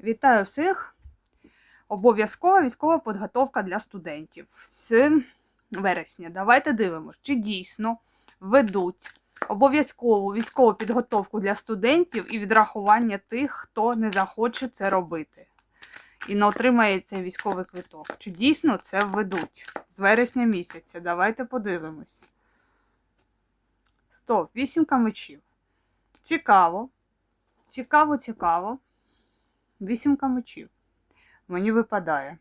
Вітаю всіх! Обов'язкова військова підготовка для студентів з вересня. Давайте дивимося, чи дійсно ведуть обов'язкову військову підготовку для студентів і відрахування тих, хто не захоче це робити. І не отримає цей військовий квиток. Чи дійсно це введуть з вересня місяця? Давайте подивимось. Стоп, вісімка мечів. Цікаво. Цікаво, цікаво. Вісімка мечів. Мені випадає.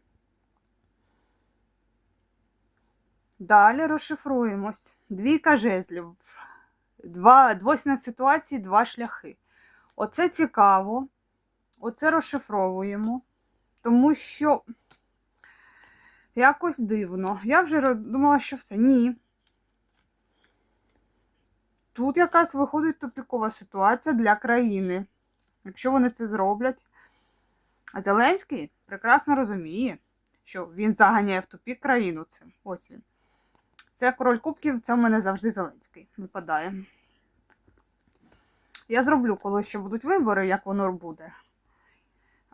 Далі розшифруємось. Двійка жезлів. Два, двойсна ситуації, два шляхи. Оце цікаво. Оце розшифровуємо. Тому що якось дивно. Я вже думала, що все. Ні. Тут якась виходить тупікова ситуація для країни. Якщо вони це зроблять. А Зеленський прекрасно розуміє, що він заганяє в тупік країну цим. Ось він. Це король кубків, це в мене завжди Зеленський випадає. Я зроблю, коли ще будуть вибори, як воно буде.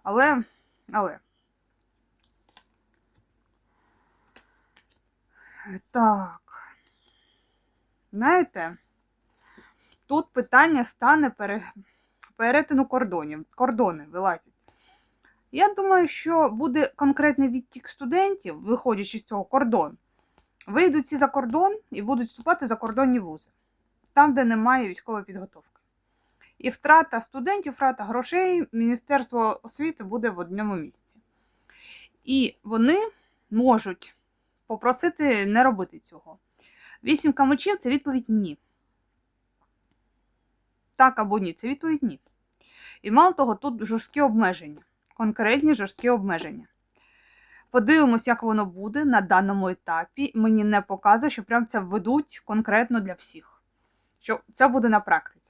Але, але. Так. Знаєте, тут питання стане пере... перетину кордонів. Кордони вилазять. Я думаю, що буде конкретний відтік студентів, виходячи з цього кордон. Вийдуть всі за кордон і будуть вступати за кордонні вузи, там, де немає військової підготовки. І втрата студентів, втрата грошей, Міністерство освіти буде в одному місці. І вони можуть попросити не робити цього. Вісімка мечів це відповідь ні. Так або ні, це відповідь ні. І мало того, тут жорсткі обмеження, конкретні жорсткі обмеження. Подивимось, як воно буде на даному етапі. Мені не показує, що прям це введуть конкретно для всіх. Що це буде на практиці.